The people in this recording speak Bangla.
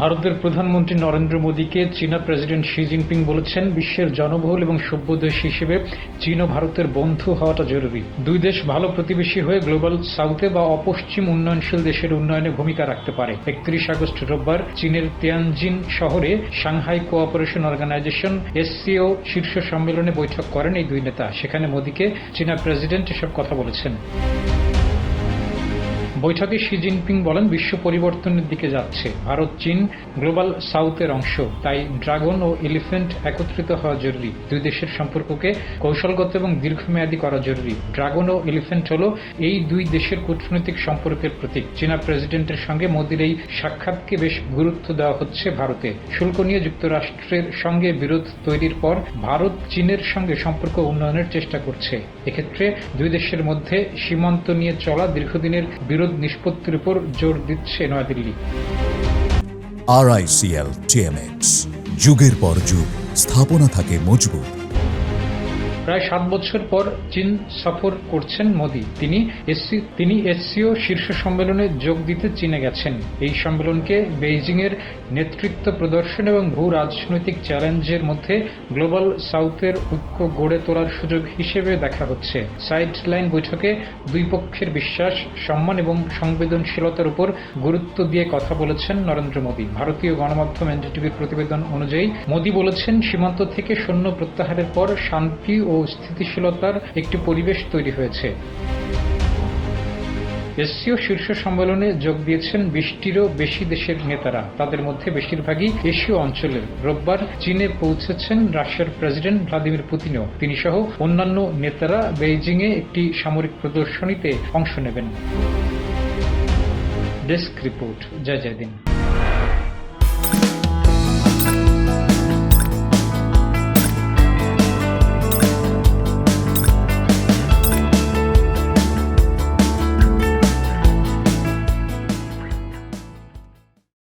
ভারতের প্রধানমন্ত্রী নরেন্দ্র মোদীকে চীনা প্রেসিডেন্ট শি জিনপিং বলেছেন, বিশ্বের জনবহুল এবং সভ্য দেশ হিসেবে চীন ও ভারতের বন্ধু হওয়াটা জরুরি। দুই দেশ ভালো প্রতিবেশী হয়ে গ্লোবাল সাউথে বা অপশ্চিম উন্নয়নশীল দেশের উন্নয়নে ভূমিকা রাখতে পারে। একত্রিশ আগস্ট রোববার চীনের তিয়ানজিন শহরে সাংহাই কোঅপারেশন অর্গানাইজেশন এসসিও শীর্ষ সম্মেলনে বৈঠক করেন এই দুই নেতা। সেখানে মোদীকে চীনা প্রেসিডেন্ট এসব কথা বলেছেন। বৈঠকে শি জিনপিং বলেন বিশ্ব পরিবর্তনের দিকে যাচ্ছে। ভারত, চীন, গ্লোবাল সাউথের অংশ। তাই ড্রাগন ও এলিফ্যান্ট একত্রিত হওয়া জরুরি। দুই দেশের সম্পর্ককে কৌশলগত এবং দীর্ঘমেয়াদী করা জরুরি। ড্রাগন ও এলিফ্যান্ট হল এই দুই দেশের কূটনৈতিক সম্পর্কের প্রতীক। চীনা প্রেসিডেন্টের সঙ্গে মোদীর এই সাক্ষাৎকে বেশ গুরুত্ব দেওয়া হচ্ছে ভারতে। শুল্ক নিয়ে যুক্তরাষ্ট্রের সঙ্গে বিরোধ তৈরির পর ভারত চীনের সঙ্গে সম্পর্ক উন্নয়নের চেষ্টা করছে। এক্ষেত্রে দুই দেশের মধ্যে সীমান্ত নিয়ে চলা দীর্ঘদিনের বিরোধ নিষ্পত্তির উপর জোর দিচ্ছে নয়াদিল্লি। আরআইসিএল টিএমএক্স যুগের পর যুগ স্থাপনা থাকে মজবুত। প্রায় সাত বছর পর চীন সফর করছেন মোদী। তিনি তিনি এসসিও শীর্ষ সম্মেলনে যোগ দিতে চীনে গেছেন। এই সম্মেলনকে বেইজিং এর নেতৃত্ব প্রদর্শন এবং ভূ রাজনৈতিক চ্যালেঞ্জের মধ্যে গ্লোবাল সাউথের ঐক্য গড়ে তোলার সুযোগ হিসেবে দেখা হচ্ছে। সাইড লাইন বৈঠকে দুই পক্ষের বিশ্বাস, সম্মান এবং সংবেদনশীলতার উপর গুরুত্ব দিয়ে কথা বলেছেন নরেন্দ্র মোদী। ভারতীয় গণমাধ্যম এনডিটিভির প্রতিবেদন অনুযায়ী, মোদী বলেছেন, সীমান্ত থেকে সৈন্য প্রত্যাহারের পর শান্তি ও স্থিতিশীলতার একটি পরিবেশ তৈরি হয়েছে। এসসিও শীর্ষ সম্মেলনে যোগ দিয়েছেন বিশটিরও বেশি দেশের নেতারা। তাদের মধ্যে বেশিরভাগই এশীয় অঞ্চলের। রোববার চীনে পৌঁছেছেন রাশিয়ার প্রেসিডেন্ট ভ্লাদিমির পুতিনও। তিনি সহ অন্যান্য নেতারা বেইজিংয়ে একটি সামরিক প্রদর্শনীতে অংশ নেবেন। Desk report. জয় জয় দিন